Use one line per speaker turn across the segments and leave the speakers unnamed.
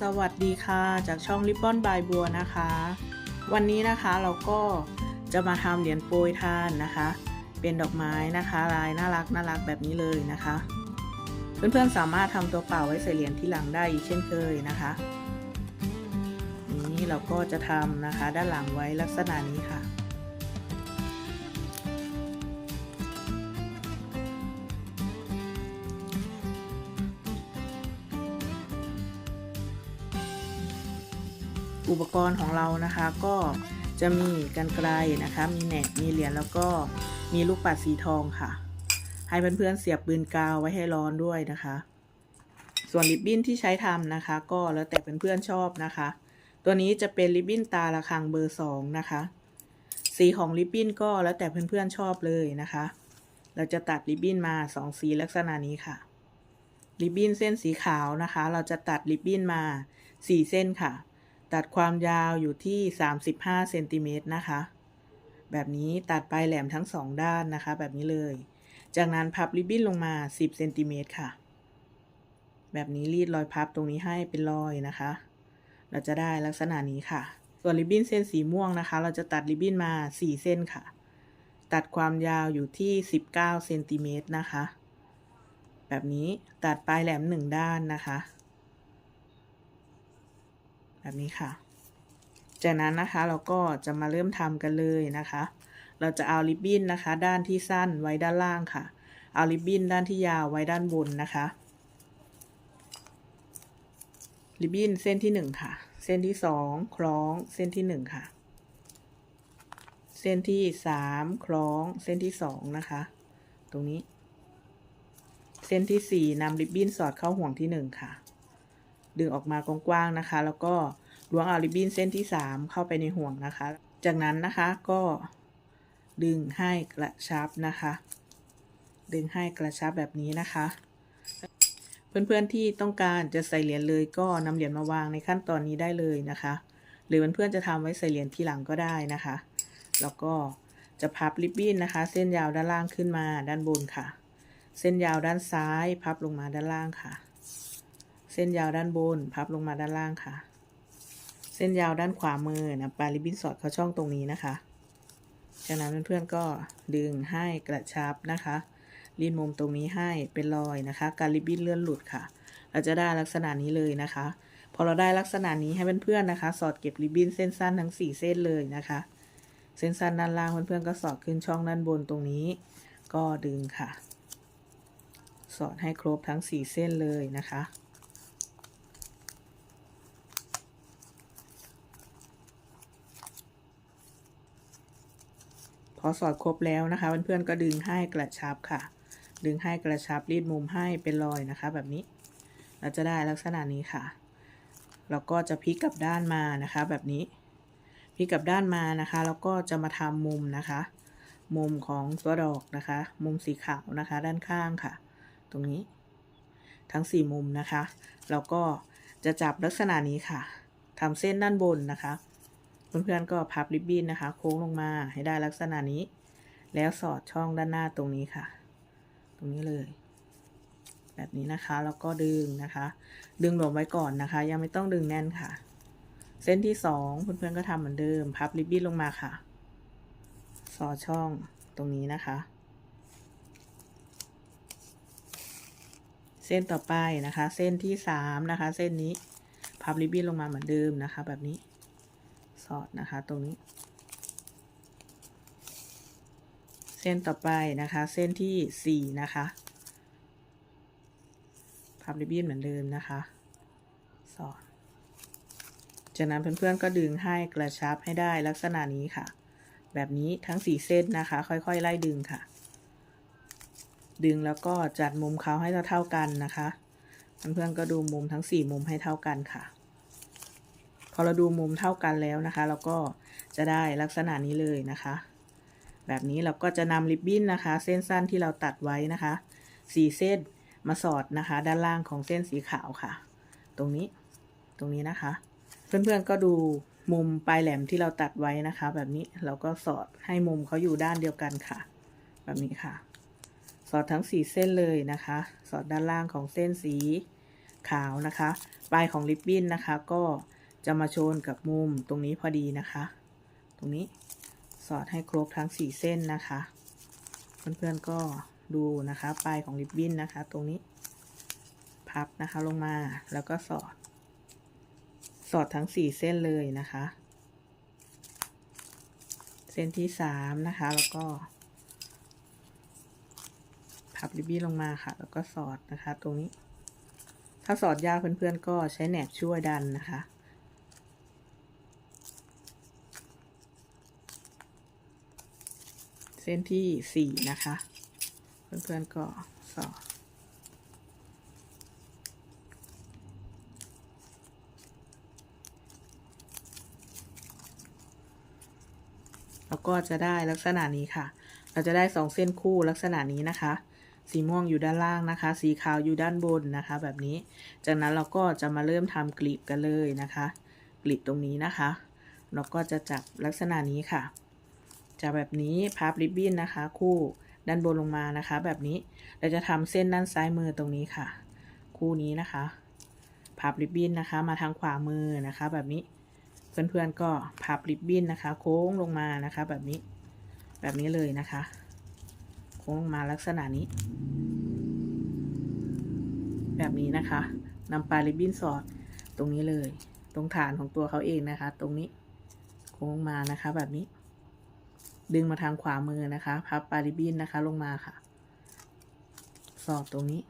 สวัสดีค่ะ จากช่องริบบอนบายบัวนะคะ วันนี้นะคะเราก็จะมาทำเหรียญโปรยทานนะคะ เป็นดอกไม้นะคะลายน่ารักน่ารักแบบนี้เลยนะคะ เพื่อนๆสามารถทำตัวเปล่าไว้ใส่เหรียญที่หลังได้อีกเช่นเคยนะคะ นี้เราก็จะทำนะคะด้านหลังไว้ลักษณะนี้ค่ะ อุปกรณ์ของเรานะคะก็จะมีกันไกลนะคะ มีแหนบมีเหรียญแล้วก็มีลูกปัดสีทองค่ะ ให้เพื่อนๆเสียบปืนกาวไว้ให้ร้อนด้วยนะคะ ส่วนริบบิ้นที่ใช้ทำนะคะ ก็แล้วแต่เพื่อนๆชอบนะคะ ตัวนี้จะเป็นริบบิ้นตาระคังเบอร์สองนะคะ สีของริบบิ้นก็แล้วแต่เพื่อนๆชอบเลยนะคะ เราจะตัดริบบิ้นมาสองสีลักษณะนี้ค่ะริบบิ้นเส้นสีขาวนะคะ เราจะตัดริบบิ้นมาสี่เส้นค่ะ ตัดความยาวอยู่ที่ 35เซนติเมตรนะคะ แบบนี้ตัดปลายแหลมทั้งสองด้านนะคะ แบบนี้เลย จากนั้นพับริบบิ้นลงมา 10เซนติเมตรค่ะ แบบนี้รีดรอยพับตรงนี้ให้เป็นรอยนะคะ เราจะได้ลักษณะนี้ค่ะ ส่วนริบบิ้นเส้นสีม่วงนะคะ เราจะตัดริบบิ้นมา 4 เส้นค่ะ ตัดความยาวอยู่ที่ 19เซนติเมตรนะคะ แบบนี้ตัดปลายแหลมหนึ่งด้านนะคะ แบบนี้ค่ะ จากนั้นนะคะเราก็จะมาเริ่มทำกันเลยนะคะ เราจะเอาริบบิ้นนะคะ ด้านที่สั้นไว้ด้านล่างค่ะ เอาริบบิ้นด้านที่ยาวไว้ด้านบนนะคะ ริบบิ้นเส้นที่หนึ่งค่ะ เส้นที่สองคล้องเส้นที่หนึ่งค่ะ เส้นที่สามคล้องเส้นที่สองนะคะ ตรงนี้ เส้นที่สี่นำริบบิ้นสอดเข้าห่วงที่หนึ่งค่ะ ดึงออกมากว้างๆนะคะ แล้วก็ล้วงเอาริบบิ้นเส้นที่สามเข้าไปในห่วงนะคะ จากนั้นนะคะก็ดึงให้กระชับนะคะ ดึงให้กระชับแบบนี้นะคะ เพื่อนๆที่ต้องการจะใส่เหรียญเลยก็นำเหรียญมาวางในขั้นตอนนี้ได้เลยนะคะ หรือเพื่อนๆจะทำไว้ใส่เหรียญที่หลังก็ได้นะคะ แล้วก็จะพับริบบิ้นนะคะ เส้นยาวด้านล่างขึ้นมาด้านบนค่ะ เส้นยาวด้านซ้ายพับลงมาด้านล่างค่ะ เส้นยาวด้านบน พับลงมาด้านล่างค่ะ เส้นยาวด้านขวามือนะปลายริบบิ้นสอดเข้าช่องตรงนี้นะคะ จากนั้นเพื่อนๆก็ดึงให้กระชับนะคะรีดมุมตรงนี้ให้เป็นรอยนะคะ การริบบิ้นเลื่อนหลุดค่ะ เราจะได้ลักษณะนี้เลยนะคะ พอเราได้ลักษณะนี้ให้เพื่อนๆนะคะ สอดเก็บริบบิ้นเส้นสั้นทั้ง 4 เส้นเลยนะคะ เส้นสั้นด้านล่างเพื่อนๆก็สอดขึ้นช่องด้านบนตรงนี้ ก็ดึงค่ะ สอดให้ครบทั้ง 4 เส้นเลยนะคะ อสอดครบแล้วนะคะ เพื่อนๆก็ดึงให้กระชับค่ะ ดึงให้กระชับรีดมุมให้เป็นรอยนะคะ แบบนี้ เราจะได้ลักษณะนี้ค่ะ เราก็จะพลิกกลับด้านมานะคะ แบบนี้พลิกกลับด้านมานะคะ แล้วก็จะมาทำมุมนะคะ มุมของตัวดอกนะคะ มุมสีขาวนะคะ ด้านข้างค่ะ ตรงนี้ ทั้งสี่มุมนะคะเราก็จะจับลักษณะนี้ค่ะทำเส้นด้านบนนะคะ เพื่อนๆก็พับริบบิ้นนะคะ โค้งลงมาให้ได้ลักษณะนี้ แล้วสอดช่องด้านหน้าตรงนี้ค่ะ ตรงนี้เลย แบบนี้นะคะแล้วก็ดึงนะคะ ดึงหลวมไว้ก่อนนะคะ ยังไม่ต้องดึงแน่นค่ะ เส้นที่สองเพื่อนๆก็ทำเหมือนเดิม พับริบบิ้นลงมาค่ะ สอดช่องตรงนี้นะคะ เส้นต่อไปนะคะ เส้นที่สามนะคะ เส้นนี้พับริบบิ้นลงมาเหมือนเดิมนะคะ แบบนี้ สอดนะคะตรงนี้ เส้นต่อไปนะคะ เส้นที่สี่นะคะพับริบบิ้นเหมือนเดิมนะคะสอดจากนั้นเพื่อนๆก็ดึงให้กระชับให้ได้ลักษณะนี้ค่ะ แบบนี้ทั้งสี่เส้นนะคะ ค่อยๆ ไล่ดึงค่ะ ดึงแล้วก็จัดมุมเขาให้เท่าๆกันนะคะเพื่อนๆก็ดูมุมทั้งสี่มุมให้เท่ากันค่ะ พอเราดูมุมเท่ากันแล้วนะคะ เราก็จะได้ลักษณะนี้เลยนะคะ แบบนี้เราก็จะนำริบบิ้นนะคะ เส้นสั้นที่เราตัดไว้นะคะสี่เส้นมาสอดนะคะ ด้านล่างของเส้นสีขาวค่ะ ตรงนี้ตรงนี้นะคะ เพื่อนๆก็ดูมุมปลายแหลมที่เราตัดไว้นะคะ แบบนี้เราก็สอดให้มุมเขาอยู่ด้านเดียวกันค่ะ แบบนี้ค่ะ สอดทั้งสี่เส้นเลยนะคะ สอดด้านล่างของเส้นสีขาวนะคะ ปลายของริบบิ้นนะคะ ก็ จะมาชนกับมุมตรงนี้พอดีนะคะ ตรงนี้สอดให้ครบทั้งสี่เส้นนะคะ เพื่อนๆก็ดูนะคะปลายของริบบิ้นนะคะ ตรงนี้ พับนะคะลงมาแล้วก็สอด สอดทั้งสี่เส้นเลยนะคะ เส้นที่สามนะคะ แล้วก็ พับริบบิ้นลงมาค่ะ แล้วก็สอดนะคะ ตรงนี้ ถ้าสอดยากเพื่อนๆก็ใช้แหนบช่วยดันนะคะ เส้นที่สี่นะคะ เพื่อนๆก็สอดแล้วก็จะได้ลักษณะนี้ค่ะ เราจะได้สองเส้นคู่ลักษณะนี้นะคะ สีม่วงอยู่ด้านล่างนะคะ สีขาวอยู่ด้านบนนะคะ แบบนี้ จากนั้นเราก็จะมาเริ่มทำกลีบกันเลยนะคะ กลีบตรงนี้นะคะ เราก็จะจับลักษณะนี้ค่ะ จับแบบนี้พับริบบิ้นนะคะ คู่ด้านบนลงมานะคะ แบบนี้เราจะทำเส้นด้านซ้ายมือตรงนี้ค่ะ คู่นี้นะคะพับริบบิ้นนะคะ มาทางขวามือนะคะ แบบนี้เพื่อนๆก็พับริบบิ้นนะคะ โค้งลงมานะคะ แบบนี้แบบนี้เลยนะคะ โค้งลงมาลักษณะนี้ แบบนี้นะคะนำปลายริบบิ้นสอดตรงนี้เลย ตรงฐานของตัวเขาเองนะคะ ตรงนี้โค้งมานะคะแบบนี้ ดึงมาทางขวามือนะคะ พับปาริบินนะคะลงมาค่ะ สอดตรงนี้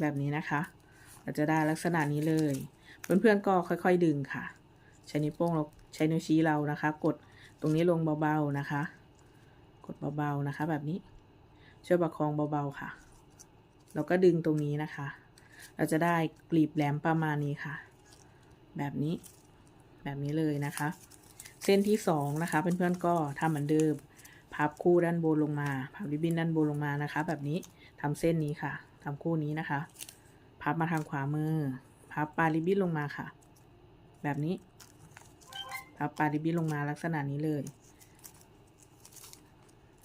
แบบนี้นะคะเราจะได้ลักษณะนี้เลย เพื่อนๆก็ค่อยๆดึงค่ะ ใช้นิ้วโป้งเราใช้นิ้วชี้เรานะคะ กดตรงนี้ลงเบาๆนะคะ กดเบาๆนะคะ แบบนี้ ช่วยประคองเบาๆค่ะ แล้วก็ดึงตรงนี้นะคะ เราจะได้กลีบแหลมประมาณนี้ค่ะ แบบนี้ แบบนี้เลยนะคะ เส้นที่สองนะคะเพื่อนๆก็ทำเหมือนเดิมพับคู่ด้านบนลงมาพับริบบิ้นด้านบนลงมานะคะ แบบนี้ทำเส้นนี้ค่ะทำคู่นี้นะคะ พับมาทางขวามือ พับปลายริบบิ้นลงมาค่ะ แบบนี้ พับปลายริบบิ้นลงมาลักษณะนี้เลย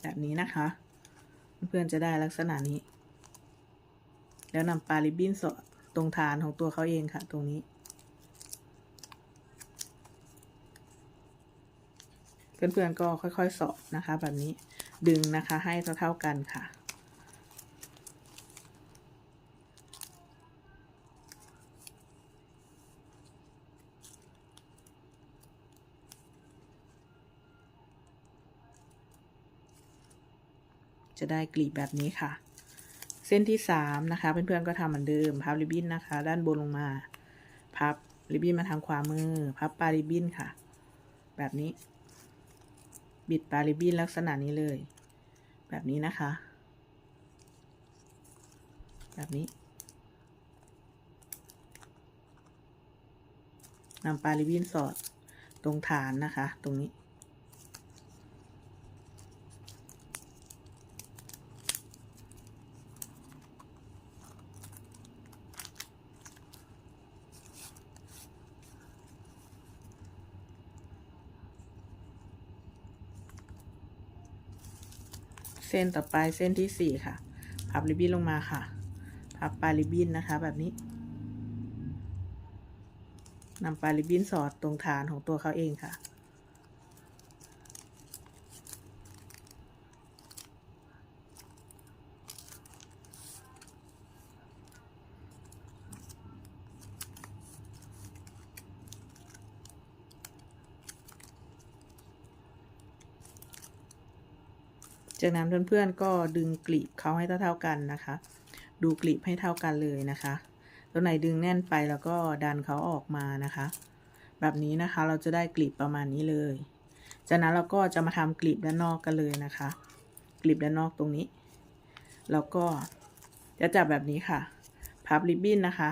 แบบนี้นะคะ เพื่อนๆจะได้ลักษณะนี้ แล้วนำปลายริบบิ้นสอดตรงฐานของตัวเขาเองค่ะ ตรงนี้ เพื่อนๆก็ค่อยๆสอดนะคะ แบบนี้ดึงนะคะให้เท่าๆกันค่ะ จะได้กลีบแบบนี้ค่ะ เส้นที่สามนะคะ เพื่อนๆก็ทำเหมือนเดิมพับริบบิ้นนะคะ ด้านบนลงมาพับริบบิ้นมาทางขวามือ พับปลายริบบิ้นค่ะ แบบนี้ บิดปลายริบบิ้นลักษณะนี้เลย แบบนี้นะคะ แบบนี้นำปลายริบบิ้นสอดตรงฐานนะคะ ตรงนี้ ส้นต่อไปเส้นที่สี่ค่ะ พับริบบิ้นลงมาค่ะ พับปลายริบบิ้นนะคะแบบนี้นำปลายริบบิ้นสอดตรงฐานของตัวเขาเองค่ะ จากนั้นเพื่อนๆก็ดึงกลีบเขาให้เท่าๆกันนะคะ ดูกลีบให้เท่ากันเลยนะคะ ตัวไหนดึงแน่นไปแล้วก็ดันเขาออกมานะคะ แบบนี้นะคะเราจะได้กลีบประมาณนี้เลย จากนั้นเราก็จะมาทำกลีบด้านนอกกันเลยนะคะ กลีบด้านนอกตรงนี้ แล้วก็จะจับแบบนี้ค่ะ พับริบบิ้นนะคะ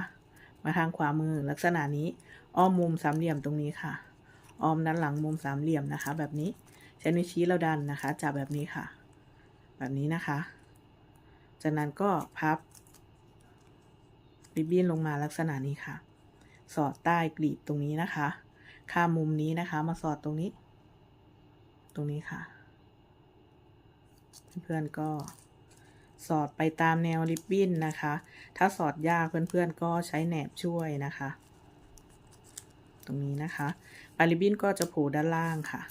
มาทางขวามือลักษณะนี้อ้อมมุมสามเหลี่ยมตรงนี้ค่ะ อ้อมด้านหลังมุมสามเหลี่ยมนะคะ แบบนี้ใช้นิ้วชี้เราดันนะคะ จับแบบนี้ค่ะ แบบนี้นะคะ จากนั้นก็พับริบบิ้นลงมาลักษณะนี้ค่ะ สอดใต้กลีบตรงนี้นะคะ ข้ามมุมนี้นะคะ มาสอดตรงนี้ ตรงนี้ค่ะ เพื่อนๆก็สอดไปตามแนวริบบิ้นนะคะ ถ้าสอดยากเพื่อนๆก็ใช้แหนบช่วยนะคะ ตรงนี้นะคะ ปลายริบบิ้นก็จะโผล่ด้านล่างค่ะ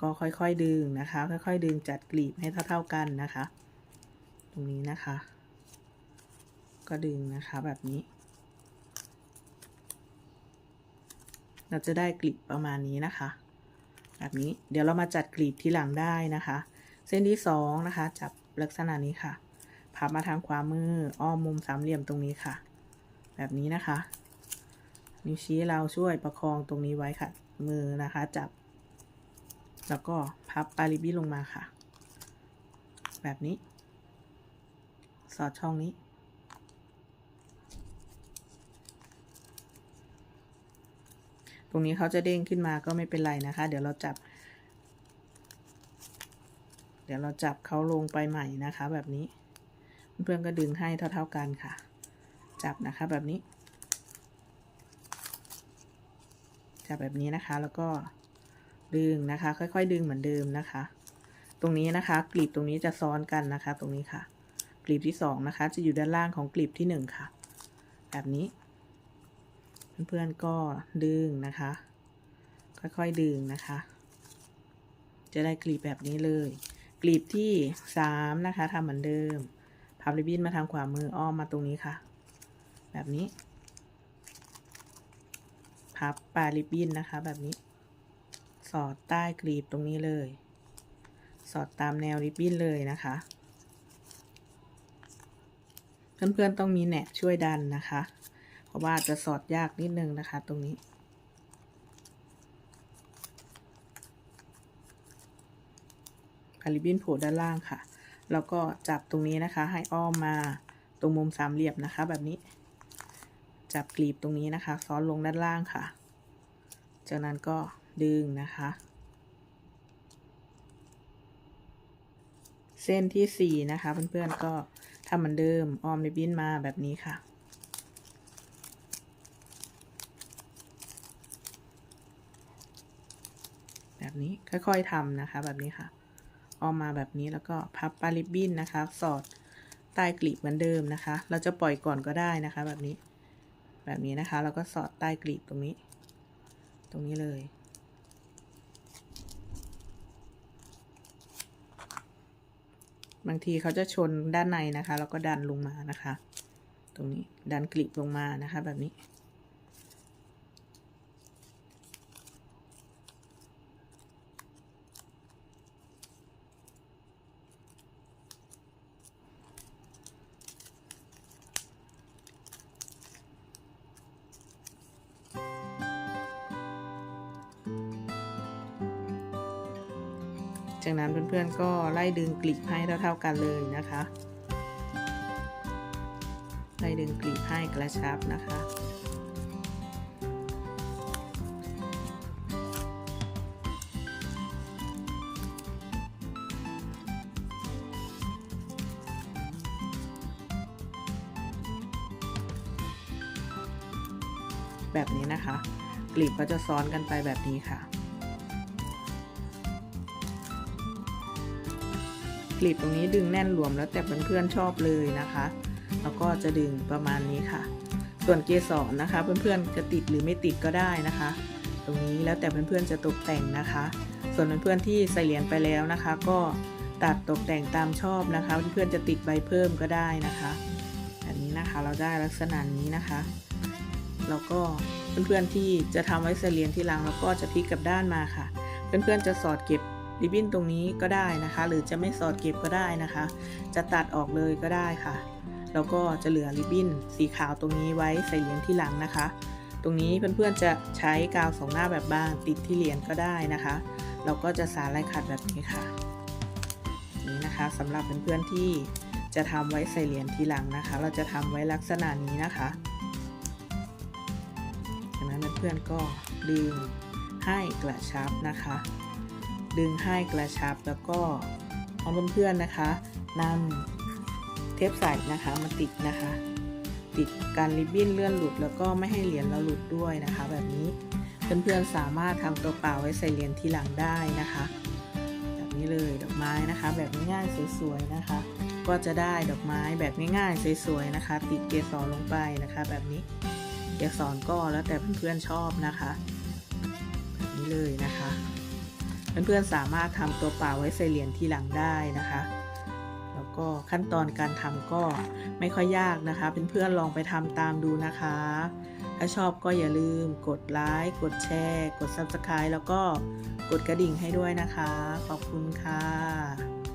ก็ค่อยๆดึงนะคะ ค่อยๆ ดึงจัดกลีบให้เท่า ๆกันนะคะ ตรงนี้นะคะ ก็ดึงนะคะแบบนี้ เราจะได้กลีบประมาณนี้นะคะ แบบนี้เดี๋ยวเรามาจัดกลีบที่หลังได้นะคะ เส้นที่สองนะคะ จับลักษณะนี้ค่ะพับมาทางขวามืออ้อมมุมสามเหลี่ยมตรงนี้ค่ะ แบบนี้นะคะ นิ้วชี้เราช่วยประคองตรงนี้ไว้ค่ะ มือนะคะ จับ แล้วก็พับปลายริบบิ้นลงมาค่ะ แบบนี้ สอดช่องนี้ ตรงนี้เขาจะเด้งขึ้นมาก็ไม่เป็นไรนะคะ เดี๋ยวเราจับ เดี๋ยวเราจับเขาลงไปใหม่นะคะ แบบนี้ เพื่อนๆก็ดึงให้เท่าๆกันค่ะ จับนะคะแบบนี้ จับแบบนี้นะคะแล้วก็ ดึงนะคะ ค่อย ๆ ดึงเหมือนเดิมนะคะ ตรงนี้นะคะ กลีบตรงนี้จะซ้อนกันนะคะ ตรงนี้ค่ะ กลีบที่สองนะคะ จะอยู่ด้านล่างของกลีบที่หนึ่งค่ะ แบบนี้ เพื่อนๆก็ดึงนะคะ ค่อยๆดึงนะคะ จะได้กลีบแบบนี้เลย กลีบที่สามนะคะทำเหมือนเดิมพับริบบิ้นมาทางขวามืออ้อมมาตรงนี้ค่ะ แบบนี้พับปลายริบบิ้นนะคะ แบบนี้ สอดใต้กลีบตรงนี้เลย สอดตามแนวริบบิ้นเลยนะคะ เพื่อนๆต้องมีแหนบช่วยดันนะคะ เพราะว่าจะสอดยากนิดนึงนะคะ ตรงนี้ ริบบินโผล่ด้านล่างค่ะ แล้วก็จับตรงนี้นะคะ ให้อ้อมมาตรงมุมสามเหลี่ยมนะคะ แบบนี้ จับกลีบตรงนี้นะคะ ซ้อนลงด้านล่างค่ะ จากนั้นก็ ดึงนะคะ เส้นที่สี่นะคะเพื่อนๆก็ทำเหมือนเดิมอ้อมริบบิ้นมาแบบนี้ค่ะ แบบนี้ค่อยๆทำนะคะแบบนี้ค่ะ ออกมาแบบนี้แล้วก็พับปลาริบบิ้นนะคะ สอดใต้กลีบเหมือนเดิมนะคะ เราจะปล่อยก่อนก็ได้นะคะ แบบนี้ แบบนี้นะคะแล้วก็สอดใต้กลีบตรงนี้ ตรงนี้เลย บางทีเขาจะชนด้านในนะคะ แล้วก็ดันลงมานะคะ ตรงนี้ดันกลีบลงมานะคะ แบบนี้ จากนั้นเพื่อนๆก็ไล่ดึงกลีบให้เท่าๆกันเลยนะคะ ไล่ดึงกลีบให้กระชับนะคะแบบนี้นะคะ กลีบก็จะซ้อนกันไปแบบนี้ค่ะ กลีบตรงนี้ดึงแน่นหลวมแล้วแต่เพื่อนๆชอบเลยนะคะ แล้วก็จะดึงประมาณนี้ค่ะ ส่วนเกสรนะคะ เพื่อนๆจะติดหรือไม่ติดก็ได้นะคะ ตรงนี้แล้วแต่เพื่อนๆจะตกแต่งนะคะ ส่วนเพื่อนๆที่ใส่เหรียญไปแล้วนะคะ ก็ตัดตกแต่งตามชอบนะคะ เพื่อนๆจะติดใบเพิ่มก็ได้นะคะแบบนี้นะคะเราได้ลักษณะนี้นะคะแล้วก็เพื่อนๆที่จะทำไว้ใส่เหรียญที่หลังแล้วก็จะพลิกกลับด้านมาค่ะ เพื่อนๆจะสอดเก็บ ริบบิ้นตรงนี้ก็ได้นะคะ หรือจะไม่สอดเก็บก็ได้นะคะ จะตัดออกเลยก็ได้ค่ะ แล้วก็จะเหลือริบบิ้นสีขาวตรงนี้ไว้ใส่เหรียญที่หลังนะคะ ตรงนี้เพื่อนๆจะใช้กาวสองหน้าแบบบางติดที่เหรียญก็ได้นะคะ เราก็จะสารลายขัดแบบนี้ค่ะ นี่นะคะสำหรับเพื่อนๆที่จะทำไว้ใส่เหรียญทีหลังนะคะ เราจะทำไว้ลักษณะนี้นะคะจากนั้นเพื่อนๆก็ดึงให้กระชับนะคะ ดึงให้กระชับแล้วก็เอาเพื่อนๆนะคะนำเทปใสนะคะมาติดนะคะ ติดการริบบิ้นเลื่อนหลุดแล้วก็ไม่ให้เหรียญเราหลุดด้วยนะคะ แบบนี้เพื่อนๆสามารถทำตัวเปล่าไว้ใส่เหรียญทีหลังได้นะคะ แบบนี้เลยดอกไม้นะคะ แบบง่ายๆสวยๆนะคะ ก็จะได้ดอกไม้แบบง่ายๆสวยๆนะคะ ติดเกสรลงไปนะคะ แบบนี้เกสรก็แล้วแต่เพื่อนๆชอบนะคะแบบนี้เลยนะคะ เพื่อนๆสามารถทำตัวเปล่าไว้ใส่เหรียญทีหลังได้นะคะ แล้วก็ขั้นตอนการทำก็ไม่ค่อยยากนะคะเพื่อนๆลองไปทำตามดูนะคะ ถ้าชอบก็อย่าลืมกดไลค์กดแชร์ กด Subscribe แล้วก็กดกระดิ่งให้ด้วยนะคะ ขอบคุณค่ะ